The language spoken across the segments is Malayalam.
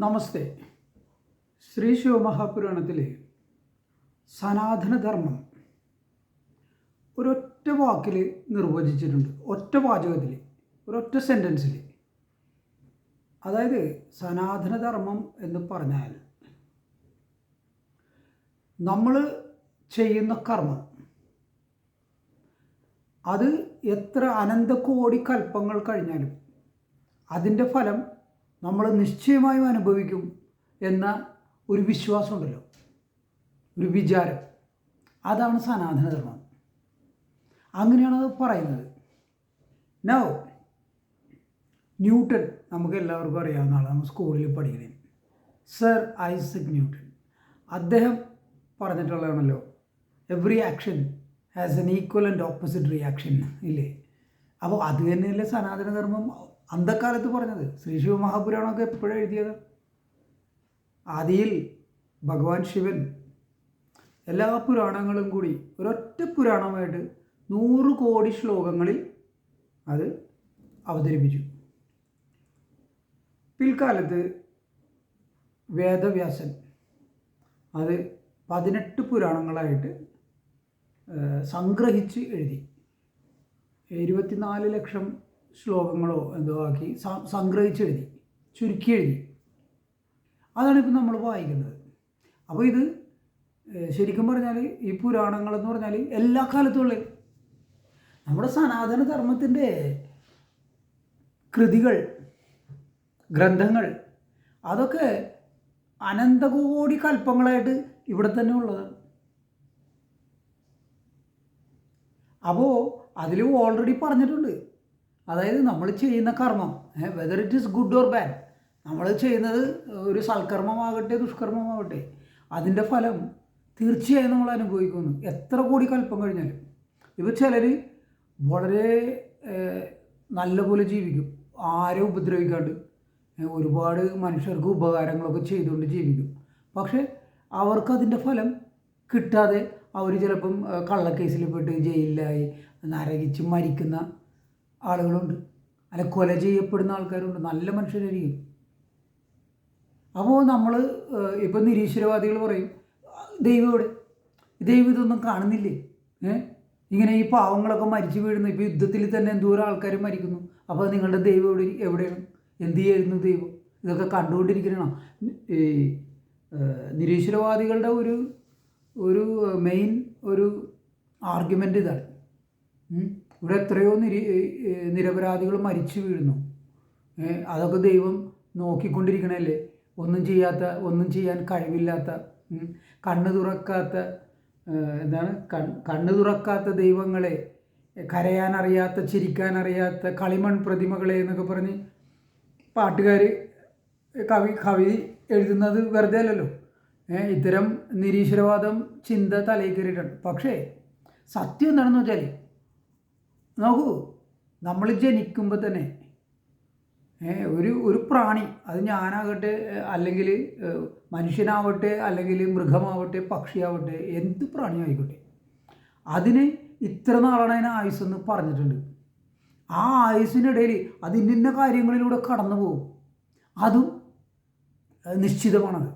നമസ്തേ. ശ്രീ ശിവമഹാപുരാണത്തിലെ സനാതനധർമ്മം ഒരൊറ്റ വാക്കിൽ നിർവചിച്ചിട്ടുണ്ട്. ഒറ്റ വാചകത്തിൽ ഒരൊറ്റ സെന്റൻസിൽ അതായത് സനാതനധർമ്മം എന്ന് പറഞ്ഞാൽ നമ്മൾ ചെയ്യുന്ന കർമ്മം. അത് എത്ര അനന്തകോടി കൽപ്പങ്ങൾ കഴിഞ്ഞാലും അതിന്റെ ഫലം നമ്മൾ നിശ്ചയമായും അനുഭവിക്കും എന്ന ഒരു വിശ്വാസമുണ്ടല്ലോ. ഒരു വിചാരം. അതാണ് സനാതനധർമ്മം. അങ്ങനെയാണ് അത് പറയുന്നത്. നോ ന്യൂട്ടൺ നമുക്ക് എല്ലാവർക്കും അറിയാവുന്ന ആളാണ് നമ്മൾ സ്കൂളിൽ പഠിക്കണേ. സർ ഐസക് ന്യൂട്ടൺ അദ്ദേഹം പറഞ്ഞിട്ടുള്ളതാണല്ലോ every action has an equal and opposite reaction ഇല്ലേ? അപ്പോൾ അത് തന്നെയല്ലേ സനാതനധർമ്മം? അന്ധക്കാലത്ത് പറഞ്ഞത്. ശ്രീ ശിവ മഹാപുരാണൊക്കെ എപ്പോഴും എഴുതിയത്? ആദിയിൽ ഭഗവാൻ ശിവൻ എല്ലാ പുരാണങ്ങളും കൂടി ഒരൊറ്റ പുരാണമായിട്ട് നൂറ് കോടി ശ്ലോകങ്ങളിൽ അത് അവതരിപ്പിച്ചു. പിൽക്കാലത്ത് വേദവ്യാസൻ അത് പതിനെട്ട് പുരാണങ്ങളായിട്ട് സംഗ്രഹിച്ച് എഴുതി. ഇരുപത്തിനാല് ലക്ഷം ശ്ലോകങ്ങളോ എന്തോ ആക്കി സംഗ്രഹിച്ച് എഴുതി ചുരുക്കി എഴുതി അതാണ് ഇപ്പം നമ്മൾ വായിക്കുന്നത്. അപ്പോൾ ഇത് ശരിക്കും പറഞ്ഞാൽ ഈ പുരാണങ്ങളെന്ന് പറഞ്ഞാൽ എല്ലാ കാലത്തും ഉള്ളത്. നമ്മുടെ സനാതന ധർമ്മത്തിന്റെ കൃതികൾ ഗ്രന്ഥങ്ങൾ അതൊക്കെ അനന്തകോടി കൽപ്പങ്ങളായിട്ട് ഇവിടെ തന്നെ ഉള്ളതാണ്. അപ്പോൾ അതിൽ ഓൾറെഡി പറഞ്ഞിട്ടുണ്ട്. അതായത് നമ്മൾ ചെയ്യുന്ന കർമ്മം whether it is good or bad നമ്മൾ ചെയ്യുന്നത് ഒരു സൽക്കർമ്മമാകട്ടെ ദുഷ്കർമ്മമാകട്ടെ അതിന്റെ ഫലം തീർച്ചയായും നമ്മൾ അനുഭവിക്കുന്നു. എത്ര കോടി കൽപ്പം കഴിഞ്ഞാലും. ഇപ്പോൾ ചിലർ വളരെ നല്ലപോലെ ജീവിക്കും. ആരും ഉപദ്രവിക്കാണ്ട് ഒരുപാട് മനുഷ്യർക്ക് ഉപകാരങ്ങളൊക്കെ ചെയ്തുകൊണ്ട് ജീവിക്കും. പക്ഷേ അവർക്കതിന്റെ ഫലം കിട്ടാതെ അവർ ചിലപ്പം കള്ളക്കേസിൽ പെട്ട് ജയിലിലായി നരകിച്ച് മരിക്കുന്ന ആളുകളുണ്ട്. അല്ല കൊല ചെയ്യപ്പെടുന്ന ആൾക്കാരുണ്ട്. നല്ല മനുഷ്യരായിരിക്കും. അപ്പോൾ നമ്മൾ ഇപ്പം നിരീശ്വരവാദികൾ പറയും ദൈവം ദൈവം ഇതൊന്നും കാണുന്നില്ലേ? ഇങ്ങനെ ഈ പാവങ്ങളൊക്കെ മരിച്ചു വീഴുന്നു ഇപ്പോൾ യുദ്ധത്തിൽ തന്നെ എന്തോരം ആൾക്കാർ മരിക്കുന്നു. അപ്പോൾ നിങ്ങളുടെ ദൈവം എവിടെ എവിടെയാണ്? എന്ത് ചെയ്യുന്നു ദൈവം? ഇതൊക്കെ കണ്ടുകൊണ്ടിരിക്കണം ഈ നിരീശ്വരവാദികളുടെ ഒരു ഒരു മെയിൻ ഒരു ആർഗ്യുമെന്റ് ഇതാണ്. ഇവിടെ എത്രയോ നിരി നിരപരാധികൾ മരിച്ചു വീഴുന്നു. അതൊക്കെ ദൈവം നോക്കിക്കൊണ്ടിരിക്കണല്ലേ? ഒന്നും ചെയ്യാത്ത ഒന്നും ചെയ്യാൻ കഴിവില്ലാത്ത കണ്ണു തുറക്കാത്ത എന്താണ്? കണ്ണ് തുറക്കാത്ത ദൈവങ്ങളെ കരയാനറിയാത്ത ചിരിക്കാനറിയാത്ത കളിമൺ പ്രതിമകളെ എന്നൊക്കെ പറഞ്ഞ് പാട്ടുകാർ കവി കവി എഴുതുന്നത് വെറുതെ അല്ലല്ലോ. ഇത്തരം നിരീശ്വരവാദം ചിന്ത തലയിൽ കയറിയിട്ടുണ്ട്. പക്ഷേ സത്യം എന്താണെന്ന് വെച്ചാൽ നോക്കൂ നമ്മൾ ജനിക്കുമ്പോൾ തന്നെ ഒരു ഒരു പ്രാണി അത് ഞാനാകട്ടെ അല്ലെങ്കിൽ മനുഷ്യനാവട്ടെ അല്ലെങ്കിൽ മൃഗമാവട്ടെ പക്ഷിയാവട്ടെ എന്ത് പ്രാണിയായിക്കോട്ടെ. അതിന് ഇത്ര നാളാണ് അതിന് ആയുസ്സെന്ന് പറഞ്ഞിട്ടുണ്ട്. ആ ആയുസ്സിനിടയിൽ അത് ഇന്ന കാര്യങ്ങളിലൂടെ കടന്നു പോകും. അതും നിശ്ചിതമാണത്.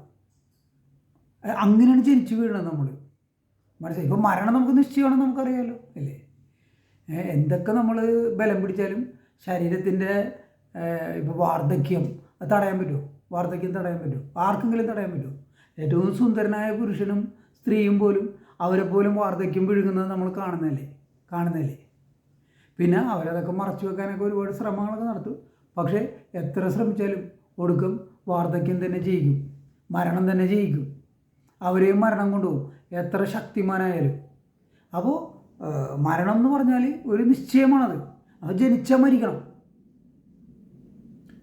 അങ്ങനെയാണ് ജനിച്ചു വീഴുന്നത് നമ്മൾ മനസ്സിലായി? ഇപ്പം മരണം നമുക്ക് നിശ്ചയമാണെന്ന് നമുക്കറിയാമല്ലോ അല്ലേ? എന്തൊക്കെ നമ്മൾ ബലം പിടിച്ചാലും ശരീരത്തിന്റെ ഇപ്പോൾ വാർദ്ധക്യം അത് തടയാൻ പറ്റുമോ? വാർദ്ധക്യം തടയാൻ പറ്റുമോ? ആർക്കെങ്കിലും തടയാൻ പറ്റുമോ? ഏറ്റവും സുന്ദരനായ പുരുഷനും സ്ത്രീയും പോലും അവരെ പോലും വാർദ്ധക്യം വിഴുങ്ങുന്നത് നമ്മൾ കാണുന്നതല്ലേ? കാണുന്നതല്ലേ? പിന്നെ അവരതൊക്കെ മറച്ചു വെക്കാനൊക്കെ ഒരുപാട് ശ്രമങ്ങളൊക്കെ നടത്തും. പക്ഷേ എത്ര ശ്രമിച്ചാലും ഒടുക്കം വാർദ്ധക്യം തന്നെ ജയിക്കും മരണം തന്നെ ജയിക്കും അവരെയും മരണം കൊണ്ടുപോകും. എത്ര ശക്തിമാനായാലും. അപ്പോൾ മരണം എന്ന് പറഞ്ഞാൽ ഒരു നിശ്ചയമാണത്. അത് ജനിച്ചാൽ മരിക്കണം.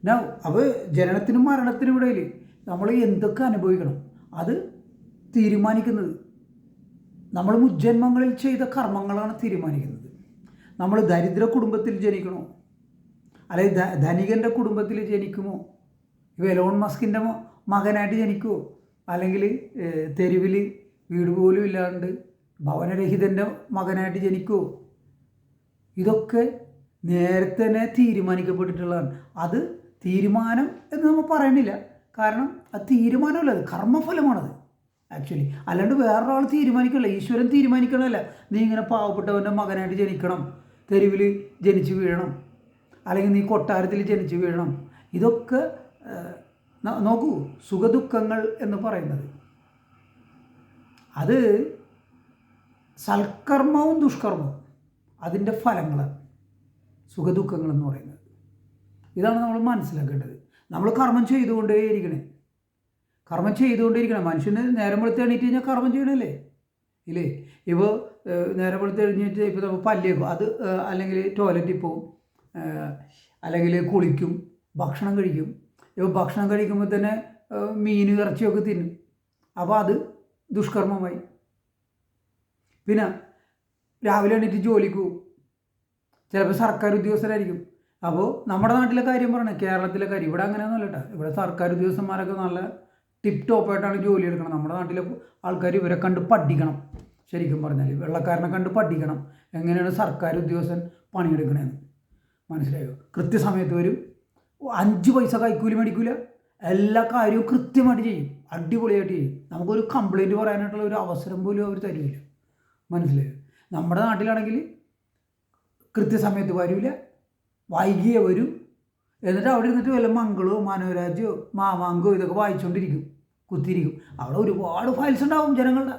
എന്നാ അവ ജനനത്തിനും മരണത്തിനും ഇടയിൽ നമ്മൾ എന്തൊക്കെ അനുഭവിക്കണം? അത് തീരുമാനിക്കുന്നത്. നമ്മൾ മുജ്ജന്മങ്ങളിൽ ചെയ്ത കർമ്മങ്ങളാണ് തീരുമാനിക്കുന്നത്. നമ്മൾ ദരിദ്ര കുടുംബത്തിൽ ജനിക്കണോ? അല്ലെങ്കിൽ ധനികന്റെ കുടുംബത്തിൽ ജനിക്കുമോ? എലോൺ മസ്കിന്റെ മകനായിട്ട് ജനിക്കുമോ അല്ലെങ്കിൽ തെരുവിൽ വീട് പോലും ഇല്ലാണ്ട് ഭവനരഹിതന്റെ മകനായിട്ട് ജനിക്കുമോ ഇതൊക്കെ നേരത്തെ തന്നെ തീരുമാനിക്കപ്പെട്ടിട്ടുള്ളതാണ്. അത് തീരുമാനം എന്ന് നമ്മൾ പറയണില്ല. കാരണം അത് തീരുമാനമല്ല അത് കർമ്മഫലമാണത്. ആക്ച്വലി അല്ലാണ്ട് വേറൊരാൾ തീരുമാനിക്കണല്ല ഈശ്വരൻ തീരുമാനിക്കണമല്ല നീ ഇങ്ങനെ പാവപ്പെട്ടവന്റെ മകനായിട്ട് ജനിക്കണം തെരുവിൽ ജനിച്ചു വീഴണം അല്ലെങ്കിൽ നീ കൊട്ടാരത്തിൽ ജനിച്ചു വീഴണം. ഇതൊക്കെ നോക്കൂ സുഖദുഃഖങ്ങൾ എന്ന് പറയുന്നത്. അത് സൽക്കർമ്മവും ദുഷ്കർമ്മവും. അതിന്റെ ഫലങ്ങൾ സുഖദുഃഖങ്ങൾ എന്ന് പറയുന്നത്. ഇതാണ് നമ്മൾ മനസ്സിലാക്കേണ്ടത്. നമ്മൾ കർമ്മം ചെയ്തുകൊണ്ടേയിരിക്കണേ കർമ്മം ചെയ്തുകൊണ്ടേയിരിക്കണം മനുഷ്യന് നേരം വെളുത്ത് എണീറ്റ് കഴിഞ്ഞാൽ കർമ്മം ചെയ്യണല്ലേ? ഇല്ലേ? ഇപ്പോൾ നേരം വെളുത്ത് എഴുന്നേറ്റ് ഇപ്പോൾ നമ്മൾ പല്ലേക്കും അത് അല്ലെങ്കിൽ ടോയ്ലറ്റിൽ പോവും. അല്ലെങ്കിൽ കുളിക്കും. ഭക്ഷണം കഴിക്കും. ഇപ്പോൾ ഭക്ഷണം കഴിക്കുമ്പോൾ തന്നെ മീൻ ഇറച്ചിയൊക്കെ തിന്നും. അപ്പോൾ അത് ദുഷ്കർമ്മമായി. പിന്നെ രാവിലെ എണീറ്റ് ജോലിക്ക് പോകും ചിലപ്പോൾ സർക്കാർ ഉദ്യോഗസ്ഥരായിരിക്കും. അപ്പോൾ നമ്മുടെ നാട്ടിലെ കാര്യം പറയണേ കേരളത്തിലെ കാര്യം. ഇവിടെ അങ്ങനെയൊന്നുമല്ല കേട്ടോ ഇവിടെ സർക്കാർ ഉദ്യോഗസ്ഥന്മാരൊക്കെ നല്ല ടിപ്പ് ടോപ്പായിട്ടാണ് ജോലി എടുക്കണം നമ്മുടെ നാട്ടിലെ ആൾക്കാർ ഇവരെ കണ്ട് പഠിക്കണം. ശരിക്കും പറഞ്ഞാൽ വെള്ളക്കാരനെ കണ്ട് പഠിക്കണം. എങ്ങനെയാണ് സർക്കാർ ഉദ്യോഗസ്ഥൻ പണിയെടുക്കണമെന്ന് മനസ്സിലായോ? കൃത്യസമയത്ത് വരും. അഞ്ച് പൈസ കൈക്കൂലി മേടിക്കൂല. എല്ലാ കാര്യവും കൃത്യമായിട്ട് ചെയ്യും. അടിപൊളിയായിട്ട് ചെയ്യും. നമുക്കൊരു കംപ്ലൈന്റ് പറയാനായിട്ടുള്ള ഒരു അവസരം പോലും അവർ തരില്ല. മനസ്സിലായോ? നമ്മുടെ നാട്ടിലാണെങ്കിൽ കൃത്യസമയത്ത് വരില്ല വൈകിയേ വരും. എന്നിട്ട് അവിടെ ഇരുന്നിട്ട് വല്ല മംഗളോ മനോരാജ്യോ മാമാങ്കോ ഇതൊക്കെ വായിച്ചുകൊണ്ടിരിക്കും കുത്തിയിരിക്കും. അവിടെ ഒരുപാട് ഫയൽസ് ഉണ്ടാവും ജനങ്ങളുടെ.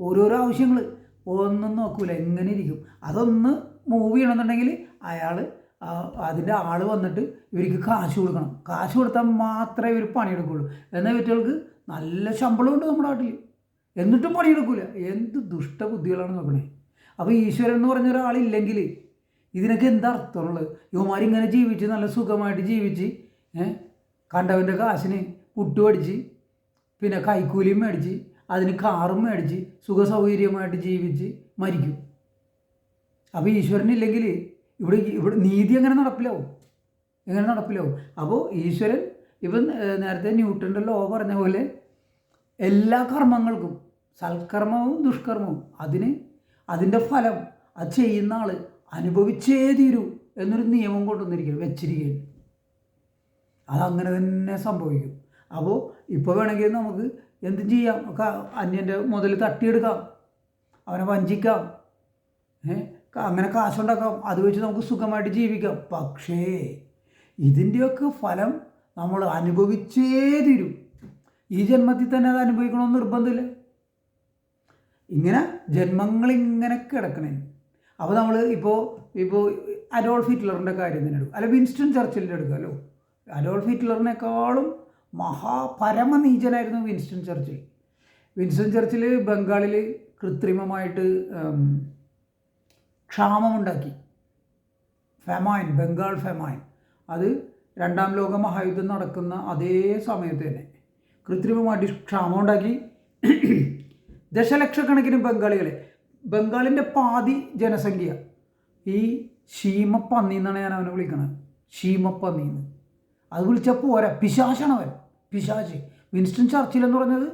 ഓരോരോ ആവശ്യങ്ങൾ. ഒന്നും നോക്കൂല. എങ്ങനെ ഇരിക്കും? അതൊന്ന് മൂവ് ചെയ്യണമെന്നുണ്ടെങ്കിൽ അയാൾ അതിന്റെ ആൾ വന്നിട്ട് ഇവർക്ക് കാശ് കൊടുക്കണം. കാശ് കൊടുത്താൽ മാത്രമേ ഇവർ പണിയെടുക്കുള്ളൂ എന്നാൽ ഇവറ്റകൾക്ക് നല്ല ശമ്പളമുണ്ട് നമ്മുടെ നാട്ടിൽ. എന്നിട്ടും പണിയെടുക്കൂല. എന്ത് ദുഷ്ടബുദ്ധികളാണ് നോക്കണേ. അപ്പോൾ ഈശ്വരൻ എന്ന് പറഞ്ഞ ഒരാളില്ലെങ്കിൽ ഇതിനൊക്കെ എന്താ അർത്ഥമുള്ളത് യുവമാരിങ്ങനെ ജീവിച്ച് നല്ല സുഖമായിട്ട് ജീവിച്ച് കണ്ടവന്റെ കാശിന് പുട്ടുപടിച്ച് പിന്നെ കൈക്കൂലിയും മേടിച്ച് അതിന് കാറും മേടിച്ച് സുഖസൗകര്യമായിട്ട് ജീവിച്ച് മരിക്കും. അപ്പോൾ ഈശ്വരനില്ലെങ്കിൽ ഇവിടെ ഇവിടെ നീതി എങ്ങനെ നടപ്പിലാവും? എങ്ങനെ നടപ്പിലാവും? അപ്പോൾ ഈശ്വരൻ ഇവൻ നേരത്തെ ന്യൂട്ടന്റെ ലോ പറഞ്ഞ പോലെ എല്ലാ കർമ്മങ്ങൾക്കും സൽക്കർമ്മവും ദുഷ്കർമ്മവും അതിന് അതിന്റെ ഫലം അത് ചെയ്യുന്ന ആൾ അനുഭവിച്ചേ തീരൂ എന്നൊരു നിയമം കൊണ്ടുവന്നിരിക്കുകയാണ് വെച്ചിരിക്കുകയാണ്. അതങ്ങനെ തന്നെ സംഭവിക്കും. അപ്പോൾ ഇപ്പോൾ വേണമെങ്കിൽ നമുക്ക് എന്തും ചെയ്യാം. ഒക്കെ അന്യന്റെ മുതൽ തട്ടിയെടുക്കാം. അവനെ വഞ്ചിക്കാം. അങ്ങനെ കാശുണ്ടാക്കാം. അത് വെച്ച് നമുക്ക് സുഖമായിട്ട് ജീവിക്കാം. പക്ഷേ ഇതിന്റെയൊക്കെ ഫലം നമ്മൾ അനുഭവിച്ചേ തീരും. ഈ ജന്മത്തിൽ തന്നെ അത് അനുഭവിക്കണമെന്ന് നിർബന്ധമില്ല. ഇങ്ങനെ ജന്മങ്ങൾ ഇങ്ങനെ കിടക്കണേ. അപ്പോൾ നമ്മൾ ഇപ്പോൾ ഇപ്പോൾ അഡോൾഫ് ഹിറ്റ്ലറിന്റെ കാര്യം തന്നെ എടുക്കും. അല്ല വിൻസ്റ്റൺ ചർച്ചിലിന്റെ എടുക്കാമല്ലോ അഡോൾഫ് ഹിറ്റ്ലറിനേക്കാളും മഹാപരമനീചനായിരുന്നു വിൻസ്റ്റൺ ചർച്ചിൽ. വിൻസ്റ്റൺ ചർച്ചിൽ ബംഗാളിൽ കൃത്രിമമായിട്ട് ക്ഷാമമുണ്ടാക്കി. ഫെമായിൻ ബംഗാൾ ഫെമായിൻ അത് രണ്ടാം ലോക മഹായുദ്ധം നടക്കുന്ന അതേ സമയത്ത് തന്നെ. കൃത്രിമമായിട്ട് ക്ഷാമം ഉണ്ടാക്കി. ദശലക്ഷക്കണക്കിന് ബംഗാളികളെ. ബംഗാളിന്റെ പാതി ജനസംഖ്യ. ഈ ശീമപ്പന്നി എന്നാണ് ഞാൻ അവനെ വിളിക്കുന്നത് ശീമപ്പന്നി എന്ന് അത് വിളിച്ചപ്പോൾ പോരാ. പിശാശാണ് അവൻ. പിശാശ്. വിൻസ്റ്റൺ ചർച്ചിൽ എന്ന് പറഞ്ഞത്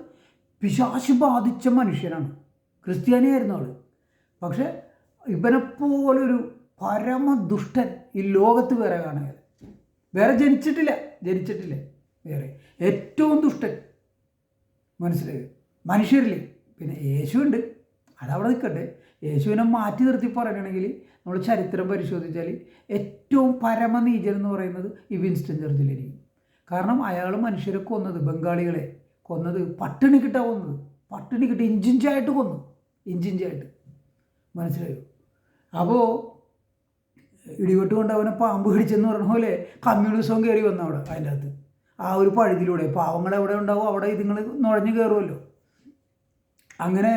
പിശാശ് ബാധിച്ച മനുഷ്യനാണ്. ക്രിസ്ത്യാനിയായിരുന്നു അവൾ പക്ഷേ ഇവനെപ്പോലൊരു പരമദുഷ്ടൻ ഈ ലോകത്ത് വേറെ കാണുക വേറെ ജനിച്ചിട്ടില്ല. ജനിച്ചിട്ടില്ല. വേറെ. ഏറ്റവും ദുഷ്ടൻ മനസ്സിലായി മനുഷ്യരിൽ പിന്നെ യേശുണ്ട് അതവിടെ നിൽക്കട്ടെ യേശുവിനെ മാറ്റി നിർത്തി പറയണമെങ്കിൽ നമ്മൾ ചരിത്രം പരിശോധിച്ചാൽ ഏറ്റവും പരമനീചൻ എന്ന് പറയുന്നത് ഈ വിൻസ്റ്റൺ ചർച്ചിലായിരിക്കും കാരണം അയാൾ മനുഷ്യരെ കൊന്നത് ബംഗാളികളെ കൊന്നത് പട്ടിണി കിട്ടാ കൊന്നത്. പട്ടിണി കിട്ടി ഇഞ്ചിഞ്ചായിട്ട് കൊന്നു. ഇഞ്ചിഞ്ചായിട്ട്. മനസ്സിലായോ? അപ്പോൾ ഇടിവെട്ട് കൊണ്ട് അവനെ പാമ്പ് പിടിച്ചെന്ന് പറഞ്ഞ പോലെ കമ്മ്യൂണിസം കയറി വന്നു അവിടെ അതിന്റെ അകത്ത്. ആ ഒരു പഴുതിലൂടെ. പാവങ്ങൾ എവിടെ ഉണ്ടാവും അവിടെ ഇതുങ്ങൾ നുഴഞ്ഞു കയറുമല്ലോ അങ്ങനെ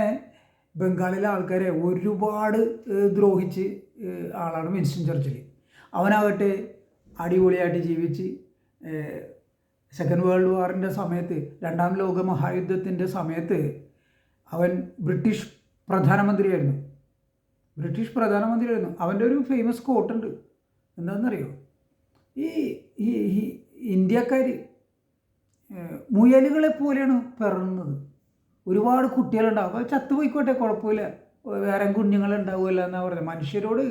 ബംഗാളിലെ ആൾക്കാരെ ഒരുപാട് ദ്രോഹിച്ച് ആളാണ് വിൻസ്റ്റൺ ചർച്ചിൽ അവനാകട്ടെ അടിപൊളിയായിട്ട് ജീവിച്ച് സെക്കൻഡ് വേൾഡ് വാറിന്റെ സമയത്ത് രണ്ടാം ലോക മഹായുദ്ധത്തിന്റെ സമയത്ത് അവൻ ബ്രിട്ടീഷ് പ്രധാനമന്ത്രിയായിരുന്നു. ബ്രിട്ടീഷ് പ്രധാനമന്ത്രിയായിരുന്നു. അവന്റെ ഒരു ഫേമസ് കോട്ടുണ്ട് എന്താണെന്നറിയോ ഈ ഇന്ത്യക്കാർ മുയലുകളെ പോലെയാണ് പിറന്നത്. ഒരുപാട് കുട്ടികളുണ്ടാവും. അപ്പോൾ ചത്തുപോയിക്കോട്ടെ കുഴപ്പമില്ല. വേറെ കുഞ്ഞുങ്ങളുണ്ടാവുമല്ല എന്നാണ് പറയുന്നത് മനുഷ്യരോട്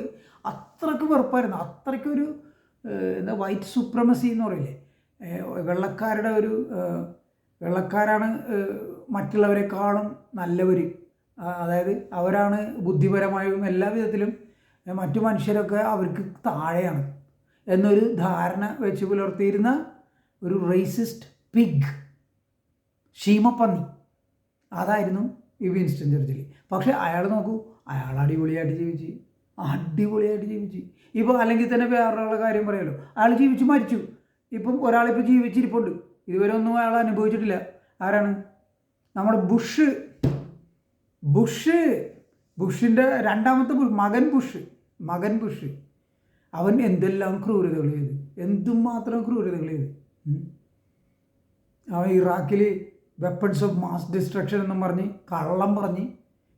അത്രയ്ക്ക് വെറുപ്പായിരുന്നു. അത്രയ്ക്കൊരു എന്താ വൈറ്റ് സുപ്രമസി എന്ന് പറയില്ലേ? വെള്ളക്കാരുടെ ഒരു വെള്ളക്കാരാണ് മറ്റുള്ളവരെക്കാളും നല്ലവർ അതായത് അവരാണ് ബുദ്ധിപരമായും എല്ലാ വിധത്തിലും മറ്റു മനുഷ്യരൊക്കെ അവർക്ക് താഴെയാണ്. എന്നൊരു ധാരണ വെച്ച് പുലർത്തിയിരുന്ന ഒരു റേസിസ്റ്റ് പിഗ് ക്ഷീമപ്പന്നി. അതായിരുന്നു ഈ വിൻസ്റ്റൺ ചർച്ചിൽ പക്ഷേ അയാൾ നോക്കൂ അയാൾ അടിപൊളിയായിട്ട് ജീവിച്ച്. അടിപൊളിയായിട്ട് ജീവിച്ച്. ഇപ്പോൾ അല്ലെങ്കിൽ തന്നെ വേറൊരാളുടെ കാര്യം പറയാലോ അയാൾ ജീവിച്ച് മരിച്ചു. ഇപ്പം ഒരാളിപ്പോൾ ജീവിച്ചിരിപ്പുണ്ട്. ഇതുവരെ ഒന്നും അയാൾ അനുഭവിച്ചിട്ടില്ല. ആരാണ്? നമ്മുടെ ബുഷ്. ബുഷ്. ബുഷിന്റെ രണ്ടാമത്തെ മകൻ ബുഷ്. മകൻ ബുഷ്. അവൻ എന്തെല്ലാം ക്രൂരതകൾ ചെയ്തു എന്തുമാത്രം ക്രൂരതകൾ ചെയ്തു. അവൻ ഇറാഖിൽ വെപ്പൺസ് ഓഫ് മാസ് ഡിസ്ട്രക്ഷൻ എന്നും പറഞ്ഞ് കള്ളം പറഞ്ഞ്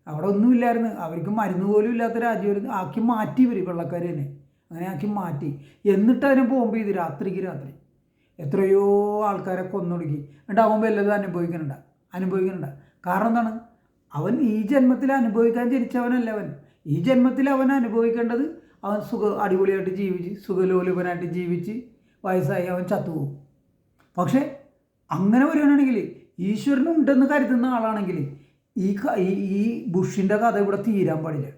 അവിടെ ഒന്നുമില്ലായിരുന്നു. അവർക്ക് മരുന്ന് പോലും ഇല്ലാത്ത രാജ്യം ആക്കി മാറ്റി ഇവർ വെള്ളക്കാർ തന്നെ. അങ്ങനെ ആക്കി മാറ്റി. എന്നിട്ട് അതിനെ ബോംബ് ചെയ്ത് രാത്രിക്ക് രാത്രി. എത്രയോ ആൾക്കാരെ കൊന്നൊടുക്കി. എന്നിട്ട് അവൻ വല്ലതും അനുഭവിക്കുന്നുണ്ട്? അനുഭവിക്കുന്നുണ്ട്? കാരണം എന്താണ്? അവൻ ഈ ജന്മത്തിൽ അനുഭവിക്കാൻ ജനിച്ചവനല്ല അവൻ. ഈ ജന്മത്തിൽ അവൻ അനുഭവിക്കേണ്ടത് അവൻ സുഖ അടിപൊളിയായിട്ട് ജീവിച്ച് സുഖലോലുപനായിട്ട് ജീവിച്ച് വയസ്സായി അവൻ ചത്തുപോകും. പക്ഷേ അങ്ങനെ വരുവാനാണെങ്കിൽ ഈശ്വരനുണ്ടെന്ന് കരുതുന്ന ആളാണെങ്കിൽ ഈ ഈ ബുഷിന്റെ കഥ ഇവിടെ തീരാൻ പാടില്ല.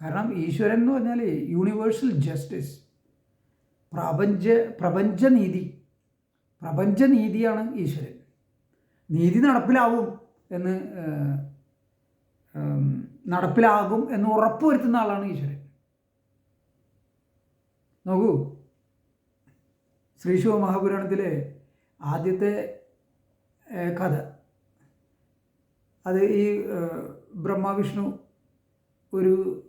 കാരണം ഈശ്വരൻ എന്ന് പറഞ്ഞാൽ യൂണിവേഴ്സൽ ജസ്റ്റിസ് പ്രപഞ്ച പ്രപഞ്ചനീതി. പ്രപഞ്ചനീതിയാണ് ഈശ്വരൻ. നീതി നടപ്പിലാവും എന്ന് നടപ്പിലാകും എന്ന് ഉറപ്പുവരുത്തുന്ന ആളാണ് ഈശ്വരൻ. നോക്കൂ. ശ്രീ ശിവ മഹാപുരാണത്തിലെ ആദ്യത്തെ കഥ. അത് ഈ ബ്രഹ്മാവിഷ്ണു ഒരു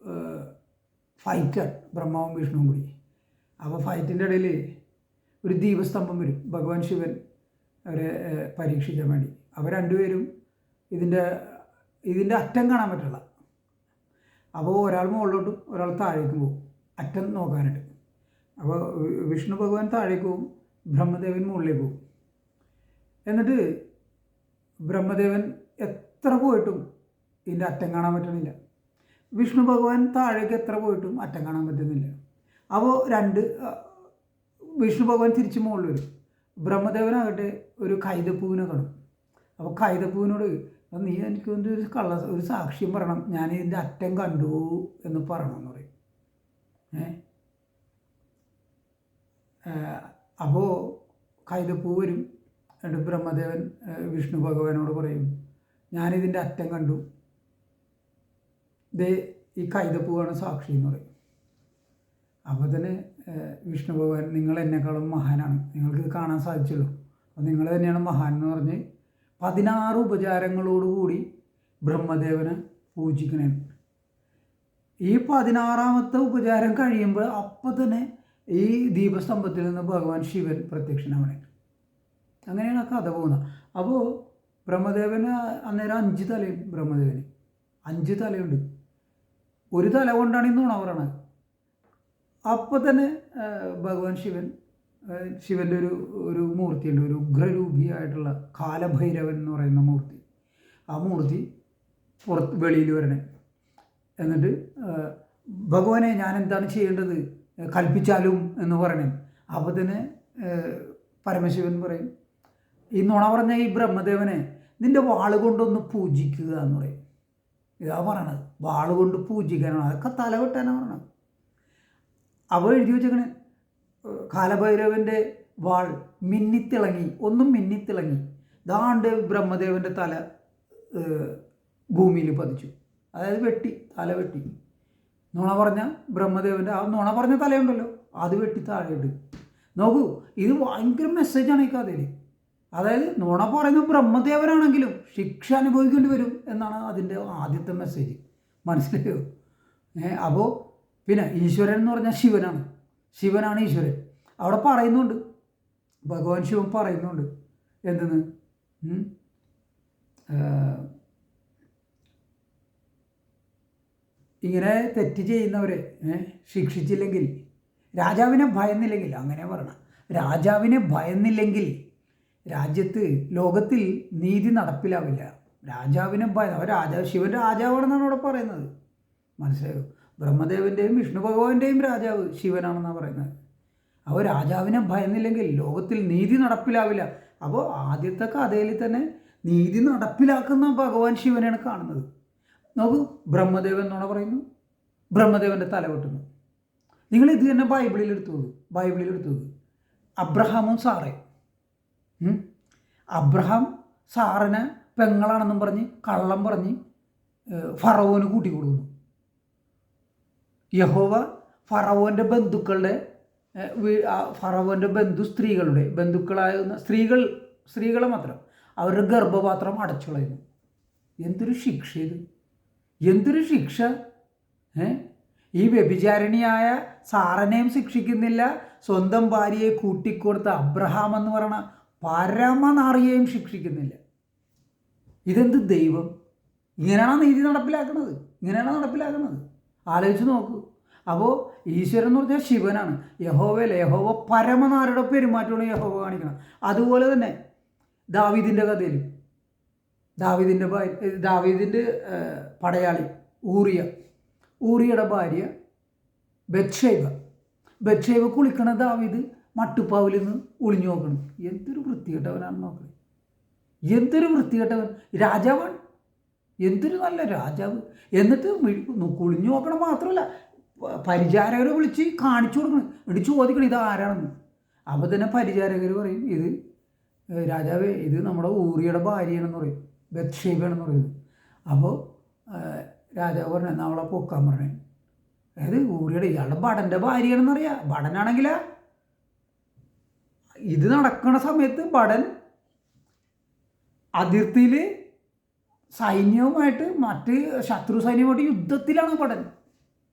ഫൈറ്റർ. ബ്രഹ്മാവും വിഷ്ണുവും കൂടി. അപ്പോൾ ഫൈറ്റിന്റെ ഇടയിൽ ഒരു ദീപസ്തംഭം വരും. ഭഗവാൻ ശിവൻ അവരെ പരീക്ഷിക്കാൻ വേണ്ടി. അവർ രണ്ടുപേരും ഇതിന്റെ ഇതിന്റെ അറ്റം കാണാൻ പറ്റില്ല. അപ്പോൾ ഒരാൾ മുകളിലോട്ടും ഒരാൾ താഴേക്കും പോകും. അറ്റം നോക്കാനായിട്ട്. അപ്പോൾ വിഷ്ണു ഭഗവാൻ താഴേക്ക് പോകും. ബ്രഹ്മദേവൻ മുകളിലേക്ക് പോകും. എന്നിട്ട് ബ്രഹ്മദേവൻ എത്ര പോയിട്ടും ഇതിന്റെ അറ്റം കാണാൻ പറ്റുന്നില്ല വിഷ്ണു ഭഗവാൻ താഴേക്ക് എത്ര പോയിട്ടും അറ്റം കാണാൻ പറ്റുന്നില്ല. അപ്പോൾ രണ്ട് വിഷ്ണു ഭഗവാൻ തിരിച്ചു മുകളിൽ വരും. ബ്രഹ്മദേവനാകട്ടെ ഒരു കൈതപ്പൂവിനെ കാണും. അപ്പോൾ കൈതപ്പൂവിനോട് "അത് നീ എനിക്ക് വേണ്ടി ഒരു കള്ള ഒരു സാക്ഷ്യം പറയണം. ഞാൻ ഇതിന്റെ അറ്റം കണ്ടു എന്ന് പറയണം എന്ന് പറയും. ഏ? അപ്പോൾ കൈതപ്പൂ വരും. എന്നിട്ട് ബ്രഹ്മദേവൻ വിഷ്ണു ഭഗവാനോട് പറയും ഞാനിതിന്റെ അറ്റം കണ്ടു. ദേ ഈ കൈതപ്പൂവാണ് സാക്ഷി എന്ന് പറയും. അപ്പോൾ തന്നെ വിഷ്ണു ഭഗവാൻ നിങ്ങൾ എന്നെക്കാളും മഹാനാണ്. നിങ്ങൾക്ക് ഇത് കാണാൻ സാധിച്ചല്ലോ. അപ്പോൾ നിങ്ങൾ തന്നെയാണ് മഹാൻ എന്ന് പറഞ്ഞ് പതിനാറ് ഉപചാരങ്ങളോടുകൂടി ബ്രഹ്മദേവനെ പൂജിക്കണേ. ഈ പതിനാറാമത്തെ ഉപചാരം കഴിയുമ്പോൾ അപ്പം തന്നെ ഈ ദീപസ്തംഭത്തിൽ നിന്ന് ഭഗവാൻ ശിവൻ പ്രത്യക്ഷനാവണേ. അങ്ങനെയാണ് കഥ പോകുന്നത്. അപ്പോൾ ബ്രഹ്മദേവന് അന്നേരം അഞ്ച് തലയും ബ്രഹ്മദേവന് അഞ്ച് തലയുണ്ട്. ഒരു തല കൊണ്ടാണ് ഇന്ന് ഉണവറാണ് അപ്പോൾ തന്നെ ഭഗവാൻ ശിവൻ ശിവന്റെ ഒരു ഒരു മൂർത്തിയുണ്ട്. ഒരു ഉഗ്രരൂപിയായിട്ടുള്ള കാലഭൈരവൻ എന്ന് പറയുന്ന മൂർത്തി. ആ മൂർത്തി പുറത്ത് വെളിയിൽ വരണേ. എന്നിട്ട് ഭഗവാനെ ഞാൻ എന്താണ് ചെയ്യേണ്ടത്? കൽപ്പിച്ചാലും എന്ന് പറയണേ. അപ്പോൾ തന്നെ പരമശിവൻ പറയും ഈ നുണ പറഞ്ഞ ഈ ബ്രഹ്മദേവനെ നിന്റെ വാൾ കൊണ്ടൊന്ന് പൂജിക്കുക എന്ന് പറയും. ഇതാ പറയണത്. വാൾ കൊണ്ട് പൂജിക്കാനാണ്. അതൊക്കെ തലവെട്ടാനാണ് പറയണത്. അവ എഴുതി വെച്ചേക്കണേ. കാലഭൈരവന്റെ വാൾ മിന്നിത്തിളങ്ങി ഒന്നും മിന്നിത്തിളങ്ങി. ദാണ്ട് ബ്രഹ്മദേവന്റെ തല ഭൂമിയിൽ പതിച്ചു. അതായത് വെട്ടി തല വെട്ടി. നുണ പറഞ്ഞ ബ്രഹ്മദേവന്റെ ആ നുണ പറഞ്ഞ തലയുണ്ടല്ലോ. അത് വെട്ടി താഴെ ഇട്ട് നോക്കൂ ഇത് ഭയങ്കര മെസ്സേജാണ് ഈ കഥയിൽ അതായത് നുണ പറയുന്ന ബ്രഹ്മദേവനാണെങ്കിലും ശിക്ഷ അനുഭവിക്കേണ്ടി വരും എന്നാണ് അതിന്റെ ആദ്യത്തെ മെസ്സേജ് മനസ്സിലായോ? ഏ അപ്പോൾ പിന്നെ ഈശ്വരൻ എന്ന് പറഞ്ഞാൽ ശിവനാണ്. ശിവനാണ് ഈശ്വരൻ. അവിടെ പറയുന്നുണ്ട്. ഭഗവാൻ ശിവൻ പറയുന്നുണ്ട്. എന്തെന്ന്? ഇങ്ങനെ തെറ്റ് ചെയ്യുന്നവരെ ശിക്ഷിച്ചില്ലെങ്കിൽ രാജാവിനെ ഭയന്നില്ലെങ്കിൽ അങ്ങനെ പറയണം. രാജാവിനെ ഭയന്നില്ലെങ്കിൽ രാജ്യത്ത് ലോകത്തിൽ നീതി നടപ്പിലാവില്ല. രാജാവിനെ രാജാവ് ശിവൻ രാജാവാണെന്നാണ് അവിടെ പറയുന്നത്. മനസ്സിലായോ? ബ്രഹ്മദേവന്റെയും വിഷ്ണു ഭഗവാന്റെയും രാജാവ് ശിവനാണെന്നാണ് പറയുന്നത്. അപ്പോൾ രാജാവിനെ ഭയന്നില്ലെങ്കിൽ ലോകത്തിൽ നീതി നടപ്പിലാവില്ല. അപ്പോൾ ആദ്യത്തെ കഥയിൽ തന്നെ നീതി നടപ്പിലാക്കുന്ന ഭഗവാൻ ശിവനെയാണ് കാണുന്നത്. നോക്കൂ ബ്രഹ്മദേവൻ എന്നാണ് പറയുന്നു. ബ്രഹ്മദേവന്റെ തല വെട്ടുന്നു നിങ്ങൾ ഇത് തന്നെ ബൈബിളിൽ എടുത്തു ബൈബിളിൽ എടുത്തു അബ്രഹാമും സാറയും ഉം? അബ്രഹാം സാറിനെ പെങ്ങളാണെന്നും പറഞ്ഞ് കള്ളം പറഞ്ഞ് ഫറവോന് കൂട്ടിക്കൊടുക്കുന്നു യഹോവ ഫറവോന്റെ ബന്ധുക്കളുടെ ഫറവോന്റെ ബന്ധു സ്ത്രീകളുടെ ബന്ധുക്കളായ സ്ത്രീകൾ സ്ത്രീകളെ മാത്രം അവരുടെ ഗർഭപാത്രം അടച്ചു കളയുന്നു എന്തൊരു ശിക്ഷ ഇത്? എന്തൊരു ശിക്ഷ? ഈ വ്യഭിചാരിണിയായ സാറനെയും ശിക്ഷിക്കുന്നില്ല സ്വന്തം ഭാര്യയെ കൂട്ടിക്കൊടുത്ത അബ്രഹാം എന്ന് പറയുന്ന പരമനാറിയെയും ശിക്ഷിക്കുന്നില്ല. ഇതെന്ത് ദൈവം? ഇങ്ങനെയാണോ നീതി നടപ്പിലാക്കുന്നത്? ഇങ്ങനെയാണോ നടപ്പിലാക്കുന്നത്? ആലോചിച്ച് നോക്കൂ. അപ്പോൾ ഈശ്വരൻ എന്ന് പറഞ്ഞാൽ ശിവനാണ്. യഹോവയിൽ യഹോവ പരമനാരുടെ പെരുമാറ്റമാണ് യഹോവ കാണിക്കണം അതുപോലെ തന്നെ ദാവീദിന്റെ കഥയിൽ ദാവീദിന്റെ ഭാര്യ ദാവീദിന്റെ പടയാളി ഊറിയ ഊറിയുടെ ഭാര്യ ബത്ഷൈബ. ബത്ഷൈബ കുളിക്കണ ദാവീദ് മട്ടുപ്പാവിൽ നിന്ന് ഒളിഞ്ഞു നോക്കണം. എന്തൊരു വൃത്തികെട്ടവനാണ് നോക്കുന്നത് എന്തൊരു വൃത്തികെട്ടവൻ. രാജാവാണ്. എന്തൊരു നല്ല രാജാവ്. എന്നിട്ട് കുളിഞ്ഞു നോക്കണം മാത്രമല്ല. പരിചാരകരെ വിളിച്ച് കാണിച്ചു കൊടുക്കണം. എന്നിട്ട് ചോദിക്കണം ഇത് ആരാണെന്ന്? അപ്പോൾ തന്നെ പരിചാരകർ പറയും ഇത് രാജാവേ ഇത് നമ്മുടെ ഊറിയുടെ ഭാര്യയാണെന്ന് പറയും. ബത്ഷേബയാണെന്ന് പറയുന്നത് അപ്പോൾ രാജാവ് പറഞ്ഞു അവളെ പൊക്കാൻ പറഞ്ഞു? അതായത് ഊറിയുടെ ഇയാളുടെ ഭടന്റെ ഭാര്യയാണെന്നറിയാം. ഭടനാണെങ്കിലാ ഇത് നടക്കുന്ന സമയത്ത് ഭടൻ അതിർത്തിയിൽ സൈന്യവുമായിട്ട് മറ്റ് ശത്രു സൈന്യവുമായിട്ട് യുദ്ധത്തിലാണ് ഭടൻ.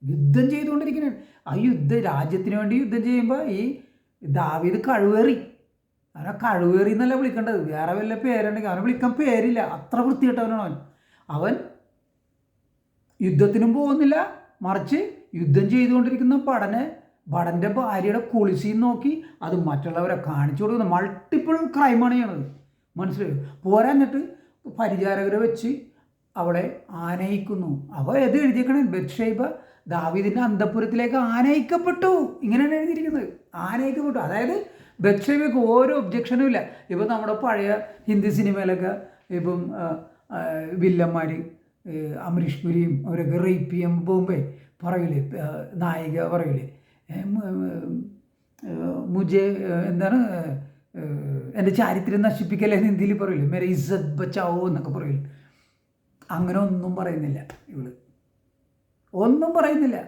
യുദ്ധം ചെയ്തുകൊണ്ടിരിക്കുന്നത്. ആ യുദ്ധ രാജ്യത്തിന് വേണ്ടി യുദ്ധം ചെയ്യുമ്പോൾ ഈ ദാവീദ് കഴിവേറി. അവനെ കഴിവേറി എന്നല്ല വിളിക്കേണ്ടത്. വേറെ വല്ല പേരുണ്ടെങ്കിൽ അവനെ വിളിക്കാൻ പേരില്ല. അത്ര വൃത്തിയിട്ടവനാണ് അവൻ. അവൻ യുദ്ധത്തിനും പോകുന്നില്ല. മറിച്ച് യുദ്ധം ചെയ്തുകൊണ്ടിരിക്കുന്ന ഭടനെ ഭടന്റെ ഭാര്യയുടെ കുളിസീൻ നോക്കി അത് മറ്റുള്ളവരെ കാണിച്ചു കൊടുക്കുന്ന. മൾട്ടിപ്പിൾ ക്രൈമാണ് ചെയ്യണത്. മനസ്സിലായോ? പോരാഞ്ഞിട്ട് പരിചാരകരെ വെച്ച് അവളെ ആനയിക്കുന്നു. അവ ഏത് എഴുതിയേക്കണേ? ബത്ഷൈബ ദാവീദിന്റെ അന്തപുരത്തിലേക്ക് ആനയിക്കപ്പെട്ടു. ഇങ്ങനെയാണ് എഴുതിയിരിക്കുന്നത്. ആനയിക്കപ്പെട്ടു. അതായത് ബത്ഷൈബയ്ക്ക് ഓരോ ഒബ്ജക്ഷനും ഇല്ല. ഇപ്പം നമ്മുടെ പഴയ ഹിന്ദി സിനിമയിലൊക്കെ ഇപ്പം വില്ലന്മാർ അമരീഷ് പുരിയും അവരൊക്കെ റേപ്പ് ചെയ്യാൻ പോകുമ്പോൾ പറയില്ലേ? നായിക പറയില്ലേ? മുജെ എന്താണ് എന്റെ ചാരിത്രം നശിപ്പിക്കല്ലേ എന്ന് ഹിന്ദിയിൽ പറയില്ല മേരെ ഇസ്സത് ബച്ചാവോ എന്നൊക്കെ പറയില്ല അങ്ങനെ ഒന്നും പറയുന്നില്ല ഇവൾ. ഒന്നും പറയുന്നില്ല.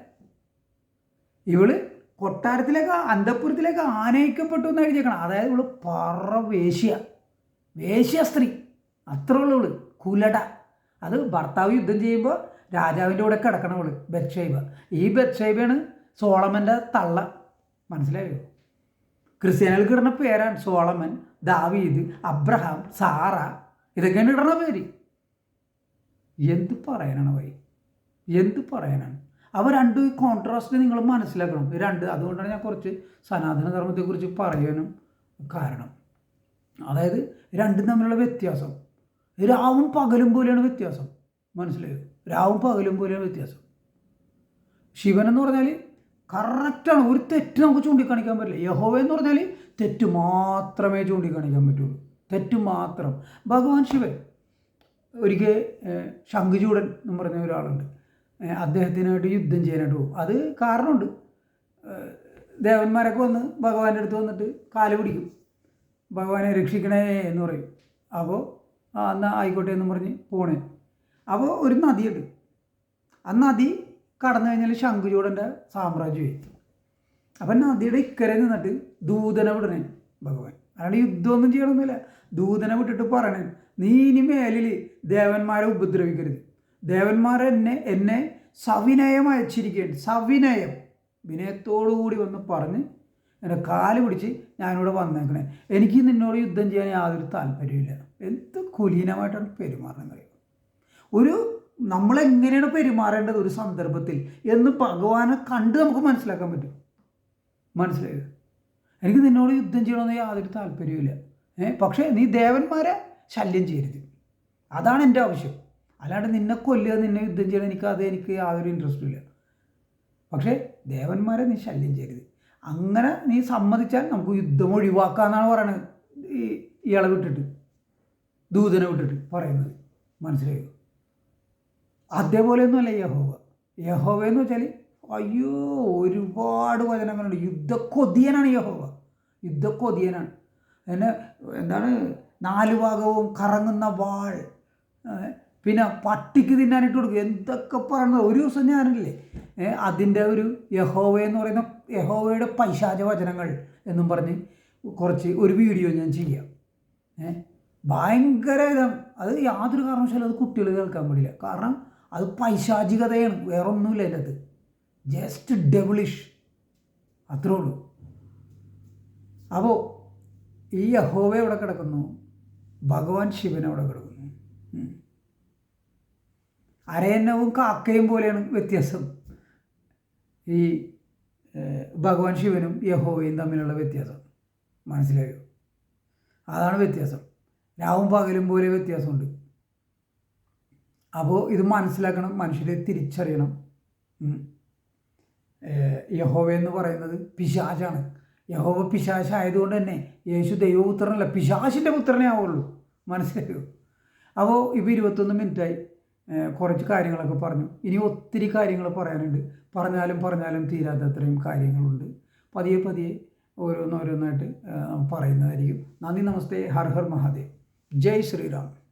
ഇവൾ കൊട്ടാരത്തിലേക്ക് അന്തപ്പുരത്തിലേക്ക് ആനയിക്കപ്പെട്ടു എന്ന് എഴുതിയേക്കണം അതായത് ഇവൾ പറ വേശ്യ. വേശ്യ സ്ത്രീ. അത്ര ഉള്ളു ഇവൾ. കുലട. അത് ഭർത്താവ് യുദ്ധം ചെയ്യുമ്പോൾ രാജാവിന്റെ കൂടെ കിടക്കണവൾ ബത്ഷൈബ. ഈ ബത്ഷൈബയാണ് സോളമന്റെ തള്ള. മനസ്സിലായോ? ക്രിസ്ത്യാനികൾക്ക് ഇടുന്ന പേരാണ് സോളമൻ ദാവീദ് അബ്രഹാം സാറ. ഇതൊക്കെയാണ് ഇടുന്ന പേര്. എന്ത് പറയാനാണ് വൈ? എന്ത് പറയാനാണ്? അവ രണ്ട് കോൺട്രാസ്റ്റ് നിങ്ങൾ മനസ്സിലാക്കണം. രണ്ട് അതുകൊണ്ടാണ് ഞാൻ കുറച്ച് സനാതന ധർമ്മത്തെക്കുറിച്ച് പറയാനും കാരണം. അതായത് രണ്ടും തമ്മിലുള്ള വ്യത്യാസം. രാവും പകലും പോലെയാണ് വ്യത്യാസം. മനസ്സിലായോ? രാവും പകലും പോലെയാണ് വ്യത്യാസം. ശിവൻ എന്ന് പറഞ്ഞാൽ കറക്റ്റാണ്. ഒരു തെറ്റ് നമുക്ക് ചൂണ്ടിക്കാണിക്കാൻ പറ്റില്ല. യഹോവ എന്ന് പറഞ്ഞാൽ തെറ്റ് മാത്രമേ ചൂണ്ടിക്കാണിക്കാൻ പറ്റുള്ളൂ. തെറ്റ് മാത്രം. ഭഗവാൻ ശിവൻ ഒരിക്കൽ ശംഖുചൂടൻ എന്ന് പറഞ്ഞ ഒരാളുണ്ട്. അദ്ദേഹത്തിനായിട്ട് യുദ്ധം ചെയ്യാനായിട്ട് പോകും. അത് കാരണമുണ്ട്. ദേവന്മാരൊക്കെ വന്ന് ഭഗവാന്റെ അടുത്ത് വന്നിട്ട് കാൽ പിടിക്കും. ഭഗവാനെ രക്ഷിക്കണേ എന്ന് പറയും. അപ്പോൾ ആ എന്നാൽ ആയിക്കോട്ടെ എന്ന് പറഞ്ഞ് പോണേ. അപ്പോൾ ഒരു നദിയുണ്ട്. ആ നദി കടന്നു കഴിഞ്ഞാൽ ശംഖുചൂടന്റെ സാമ്രാജ്യമായി അപ്പം നദിയുടെ ഇക്കരെ നിന്നിട്ട് ദൂതനെ വിടണേ ഭഗവാൻ. അയാൾ യുദ്ധമൊന്നും ചെയ്യണമെന്നില്ല ദൂതനെ വിട്ടിട്ട് പറയണേ നീ ഇനി മേലിൽ ദേവന്മാരെ ഉപദ്രവിക്കരുത്. ദേവന്മാരെ എന്നെ എന്നെ സവിനയം അയച്ചിരിക്കുകയാണ്. സവിനയം. വിനയത്തോടുകൂടി വന്ന് പറഞ്ഞ് എന്റെ കാൽ പിടിച്ച് ഞാനിവിടെ വന്നേക്കണേ. എനിക്ക് നിന്നോട് യുദ്ധം ചെയ്യാൻ യാതൊരു താല്പര്യമില്ല എന്ത് കുലീനമായിട്ടാണ് പെരുമാറുന്നത് അറിയോ ഒരു നമ്മളെങ്ങനെയാണ് പെരുമാറേണ്ടത് ഒരു സന്ദർഭത്തിൽ എന്ന് ഭഗവാനെ കണ്ട് നമുക്ക് മനസ്സിലാക്കാൻ പറ്റും. മനസ്സിലായത് എനിക്ക് നിന്നോട് യുദ്ധം ചെയ്യണമെന്ന് യാതൊരു താല്പര്യമില്ല ഏ പക്ഷേ നീ ദേവന്മാരെ ശല്യം ചെയ്യരുത്. അതാണ് എന്റെ ആവശ്യം. അല്ലാണ്ട് നിന്നെ കൊല്ലുക നിന്നെ യുദ്ധം ചെയ്യണം എനിക്ക് അത് എനിക്ക് യാതൊരു ഇൻട്രസ്റ്റും ഇല്ല പക്ഷേ ദേവന്മാരെ നീ ശല്യം ചെയ്യരുത്. അങ്ങനെ നീ സമ്മതിച്ചാൽ നമുക്ക് യുദ്ധം ഒഴിവാക്കാന്നാണ് പറയണത്. ഈ ഇയാളെ വിട്ടിട്ട് ദൂതനെ വിട്ടിട്ട് പറയുന്നത്. മനസ്സിലായോ? അതേപോലെയൊന്നുമല്ല യഹോവ. യഹോവ എന്ന് വെച്ചാൽ അയ്യോ ഒരുപാട് വചനങ്ങളുണ്ട്. യുദ്ധക്കൊതിയനാണ് യഹോവ. യുദ്ധക്കൊതിയനാണ്. എന്നെ എന്താണ് നാല് ഭാഗവും കറങ്ങുന്ന വാൾ. പിന്നെ പട്ടിക്ക് തിന്നാനിട്ട് കൊടുക്കും. എന്തൊക്കെ പറയുന്നത്. ഒരു ദിവസം ഏ, അതിന്റെ ഒരു യഹോവ എന്ന് പറയുന്ന യഹോവയുടെ പൈശാച വചനങ്ങൾ എന്നും പറഞ്ഞ് കുറച്ച് ഒരു വീഡിയോ ഞാൻ ചെയ്യാം. ഭയങ്കര ഇതാണ്. അത് യാതൊരു കാരണവശാലും അത് കുട്ടികൾ കേൾക്കാൻ പാടില്ല. കാരണം അത് പൈശാചികതയാണ് വേറെ ഒന്നുമില്ല അതിന്റെ അത് ജസ്റ്റ് ഡെവിളിഷ് അത്രേ ഉള്ളൂ. അപ്പോൾ ഈ യഹോവ എവിടെ കിടക്കുന്നു? ഭഗവാൻ ശിവൻ അവിടെ കിടക്കുന്നു. അരയന്നവും കാക്കയും പോലെയാണ് വ്യത്യാസം. ഈ ഭഗവാൻ ശിവനും യഹോവയും തമ്മിലുള്ള വ്യത്യാസം. മനസ്സിലായോ? അതാണ് വ്യത്യാസം. രാവും പകലും പോലെ വ്യത്യാസമുണ്ട്. അപ്പോൾ ഇത് മനസ്സിലാക്കണം മനുഷ്യരെ തിരിച്ചറിയണം. യഹോവ എന്ന് പറയുന്നത് പിശാചാണ്. യഹോവ പിശാചായതുകൊണ്ട് തന്നെ യേശു ദൈവപുത്രനല്ല പിശാശിന്റെ പുത്രനേ ആവുള്ളൂ. മനസ്സിലായോ? അപ്പോൾ ഇപ്പോൾ ഇരുപത്തൊന്ന് മിനിറ്റായി. കുറച്ച് കാര്യങ്ങളൊക്കെ പറഞ്ഞു. ഇനി ഒത്തിരി കാര്യങ്ങൾ പറയാനുണ്ട്. പറഞ്ഞാലും പറഞ്ഞാലും തീരാത്തത്രയും കാര്യങ്ങളുണ്ട്. പതിയെ പതിയെ ഓരോന്നോരോന്നായിട്ട് പറയുന്നതായിരിക്കും. നന്ദി നമസ്തേ. ഹർ ഹർ മഹാദേവ്. ജയ് ശ്രീറാം.